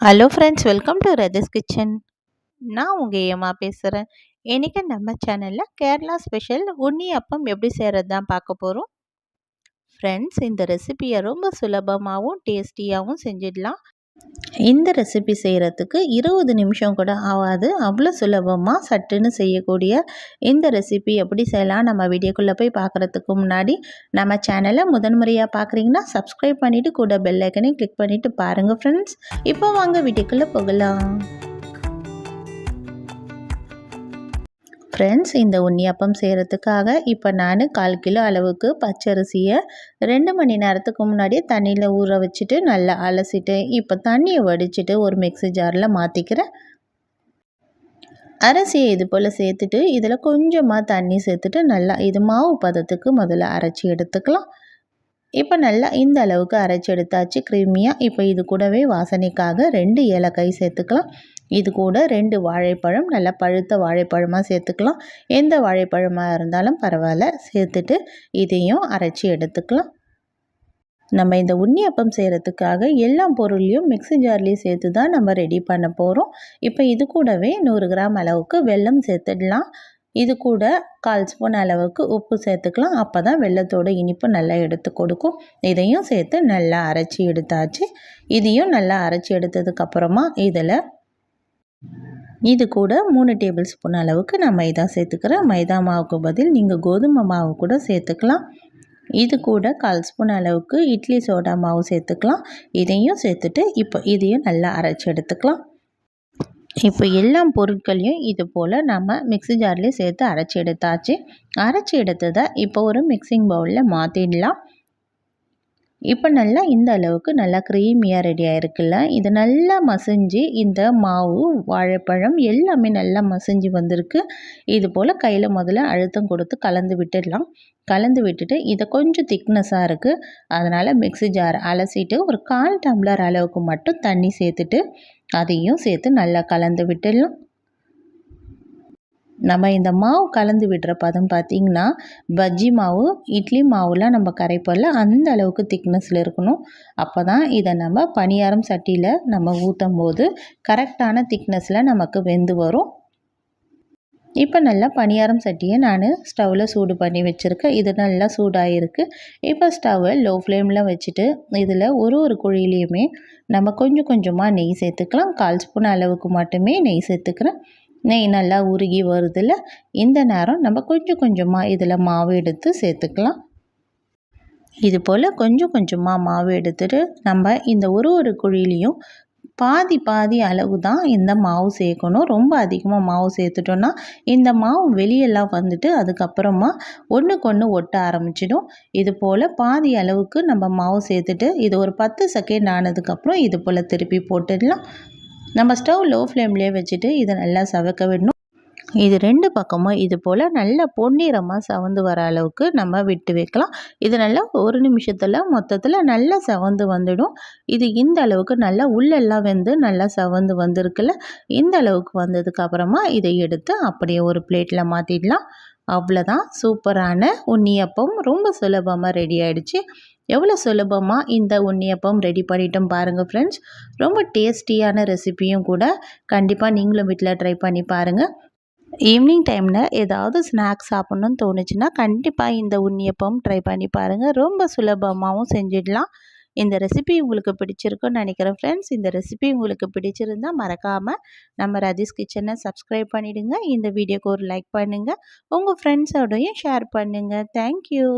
Hello friends welcome to ரதர்ஸ் kitchen நான் உங்கள் ஏமா பேசுகிறேன் இன்றைக்கி நம்ம சேனலில் கேரளா ஸ்பெஷல் உண்ணி அப்பம் எப்படி செய்கிறது தான் பார்க்க போகிறோம் ஃப்ரெண்ட்ஸ் இந்த ரெசிபியை ரொம்ப சுலபமாகவும் டேஸ்டியாகவும் செஞ்சிடலாம். இந்த ரெசிபி செய்கிறதுக்கு இருபது நிமிஷம் கூட ஆகாது. அவ்வளோ சுலபமாக சட்டுன்னு செய்யக்கூடிய இந்த ரெசிபி எப்படி செய்யலாம் நம்ம வீடியோக்குள்ளே போய் பார்க்குறதுக்கு முன்னாடி நம்ம சேனலை முதன்முறையாக பார்க்குறீங்கன்னா சப்ஸ்கிரைப் பண்ணிவிட்டு கூட பெல்லைக்கனையும் கிளிக் பண்ணிவிட்டு பாருங்கள் ஃப்ரெண்ட்ஸ் இப்போ வாங்க வீடியோக்குள்ளே போகலாம். ஃப்ரெண்ட்ஸ் இந்த உண்ணியப்பம் செய்கிறதுக்காக இப்போ நான் கால் கிலோ அளவுக்கு பச்சரிசியை ரெண்டு மணி நேரத்துக்கு முன்னாடியே தண்ணியில் ஊற வச்சுட்டு நல்லா அலசிட்டு இப்போ தண்ணியை வடிச்சிட்டு ஒரு மிக்சி ஜாரில் மாற்றிக்கிறேன் அரிசியை இது போல் சேர்த்துட்டு இதில் கொஞ்சமாக தண்ணி சேர்த்துட்டு நல்லா இது மாவு பதத்துக்கு முதல்ல அரைச்சி எடுத்துக்கலாம். இப்போ நல்லா இந்த அளவுக்கு அரைச்சி எடுத்தாச்சு க்ரீமியாக இப்போ இது கூடவே வாசனைக்காக ரெண்டு ஏலக்காய் சேர்த்துக்கலாம். இது கூட ரெண்டு வாழைப்பழம் நல்லா பழுத்த வாழைப்பழமாக சேர்த்துக்கலாம். எந்த வாழைப்பழமாக இருந்தாலும் பரவாயில்ல சேர்த்துட்டு இதையும் அரைச்சி எடுத்துக்கலாம். நம்ம இந்த உன்னியப்பம் செய்கிறதுக்காக எல்லா பொருளையும் மிக்சி ஜார்லேயும் சேர்த்து தான் நம்ம ரெடி பண்ண போகிறோம் இப்போ இது கூடவே நூறு கிராம் அளவுக்கு வெல்லம் சேர்த்துடலாம். இது கூட கால் ஸ்பூன் அளவுக்கு உப்பு சேர்த்துக்கலாம். அப்போ தான் வெள்ளத்தோட இனிப்பு நல்லா எடுத்து கொடுக்கும். இதையும் சேர்த்து நல்லா அரைச்சி எடுத்தாச்சு. இதையும் நல்லா அரைச்சி எடுத்ததுக்கப்புறமா இதில் இது கூட மூணு டேபிள் ஸ்பூன் அளவுக்கு நான் மைதா சேர்த்துக்கிறேன். மைதா மாவுக்கு பதில் நீங்கள் கோதுமை மாவு கூட சேர்த்துக்கலாம். இது கூட கால் ஸ்பூன் அளவுக்கு இட்லி சோடா மாவு சேர்த்துக்கலாம். இதையும் சேர்த்துட்டு இப்போ இதையும் நல்லா அரைச்சி எடுத்துக்கலாம். இப்போ எல்லா பொருட்களையும் இது போல் நம்ம மிக்சி ஜார்லேயே சேர்த்து அரைச்சி எடுத்தாச்சு. அரைச்சி எடுத்ததை இப்போ ஒரு மிக்சிங் பவுலில் மாற்றிடலாம் இப்போ நல்லா இந்த அளவுக்கு நல்லா க்ரீமியாக ரெடி ஆகிருக்குல்ல இது நல்லா மசிஞ்சு இந்த மாவு வாழைப்பழம் எல்லாமே நல்லா மசிஞ்சு வந்திருக்கு. இது போல் கையில் முதல்ல அழுத்தம் கொடுத்து கலந்து விட்டுடலாம். கலந்து விட்டுட்டு இதை கொஞ்சம் திக்னஸாக இருக்குது அதனால் மிக்சி ஜார் அலசிட்டு ஒரு கால் டம்ளர் அளவுக்கு மட்டும் தண்ணி சேர்த்துட்டு அதையும் சேர்த்து நல்லா கலந்து விட்டுடலாம். நம்ம இந்த மாவு கலந்து விடுற பதம் பார்த்திங்கன்னா பஜ்ஜி மாவு இட்லி மாவுலாம் நம்ம கரைப்போம்ல அந்த அளவுக்கு திக்னஸில் இருக்கணும். அப்போ தான் இதை நம்ம பணியாரம் சட்டியில் நம்ம ஊற்றும் போது கரெக்டான திக்னஸில் நமக்கு வெந்து வரும். இப்போ நல்லா பணியாரம் சட்டியை நான் ஸ்டவ்வில் சூடு பண்ணி வச்சுருக்கேன். இது நல்லா சூடாகிருக்கு இப்போ ஸ்டவ்வை லோ ஃப்ளேமில் வச்சுட்டு இதில் ஒரு ஒரு குழியிலையுமே நம்ம கொஞ்சம் கொஞ்சமாக நெய் சேர்த்துக்கலாம். கால் ஸ்பூன் அளவுக்கு மட்டுமே நெய் சேர்த்துக்கிறேன். நெய் நல்லா உருகி வருதில்ல இந்த நேரம் நம்ம கொஞ்சம் கொஞ்சமாக இதில் மாவு எடுத்து சேர்த்துக்கலாம். இது போல் கொஞ்சம் கொஞ்சமாக மாவு எடுத்துகிட்டு நம்ம இந்த ஒரு ஒரு குழியிலையும் பாதி பாதி அளவு தான் இந்த மாவு சேர்க்கணும். ரொம்ப அதிகமாக மாவு சேர்த்துட்டோன்னா இந்த மாவு வெளியெல்லாம் வந்துட்டு அதுக்கப்புறமா ஒன்றுக்கு ஒன்று ஒட்ட ஆரம்பிச்சிடும். இது போல் பாதி அளவுக்கு நம்ம மாவு சேர்த்துட்டு இது ஒரு பத்து செகண்ட் ஆனதுக்கப்புறம் இது போல் திருப்பி போட்டுடலாம். நம்ம ஸ்டவ் லோ ஃப்ளேம்லேயே வச்சுட்டு இதை நல்லா சவக்க விடணும். இது ரெண்டு பக்கமும் இது போல் நல்லா பொன்னிறமாக சவந்து வர அளவுக்கு நம்ம விட்டு வைக்கலாம். இது நல்லா ஒரு நிமிஷத்தில் மொத்தத்தில் நல்லா சவந்து வந்துடும். இது இந்த அளவுக்கு நல்லா உள்ளெல்லாம் வெந்து நல்லா சவந்து வந்திருக்குல்ல? இந்த அளவுக்கு வந்ததுக்கு அப்புறமா இதை எடுத்து அப்படியே ஒரு பிளேட்டில் மாற்றிடலாம் அவ்வளோதான் சூப்பரான உண்ணியப்பம் ரொம்ப சுலபமாக ரெடி ஆகிடுச்சு எவ்வளோ சுலபமாக இந்த உன்னியப்பம் ரெடி பண்ணிட்டோம் பாருங்கள் ஃப்ரெண்ட்ஸ் ரொம்ப டேஸ்டியான ரெசிப்பியும் கூட கண்டிப்பாக நீங்களும் வீட்டில் ட்ரை பண்ணி பாருங்கள் ஈவினிங் டைமில் ஏதாவது ஸ்நாக்ஸ் சாப்பிட்ணுன்னு தோணுச்சுன்னா கண்டிப்பாக இந்த உண்ணியப்பம் ட்ரை பண்ணி பாருங்கள் ரொம்ப சுலபமாகவும் செஞ்சிடலாம். இந்த ரெசிபி உங்களுக்கு பிடிச்சிருக்குன்னு நினைக்கிறேன் ஃப்ரெண்ட்ஸ் இந்த ரெசிபி உங்களுக்கு பிடிச்சிருந்தால் மறக்காமல் நம்ம ரதிஸ் கிச்சனை சப்ஸ்கிரைப் பண்ணிவிடுங்க இந்த வீடியோக்கு ஒரு லைக் பண்ணுங்கள் உங்கள் ஃப்ரெண்ட்ஸோடையும் ஷேர் பண்ணுங்கள் தேங்க்யூ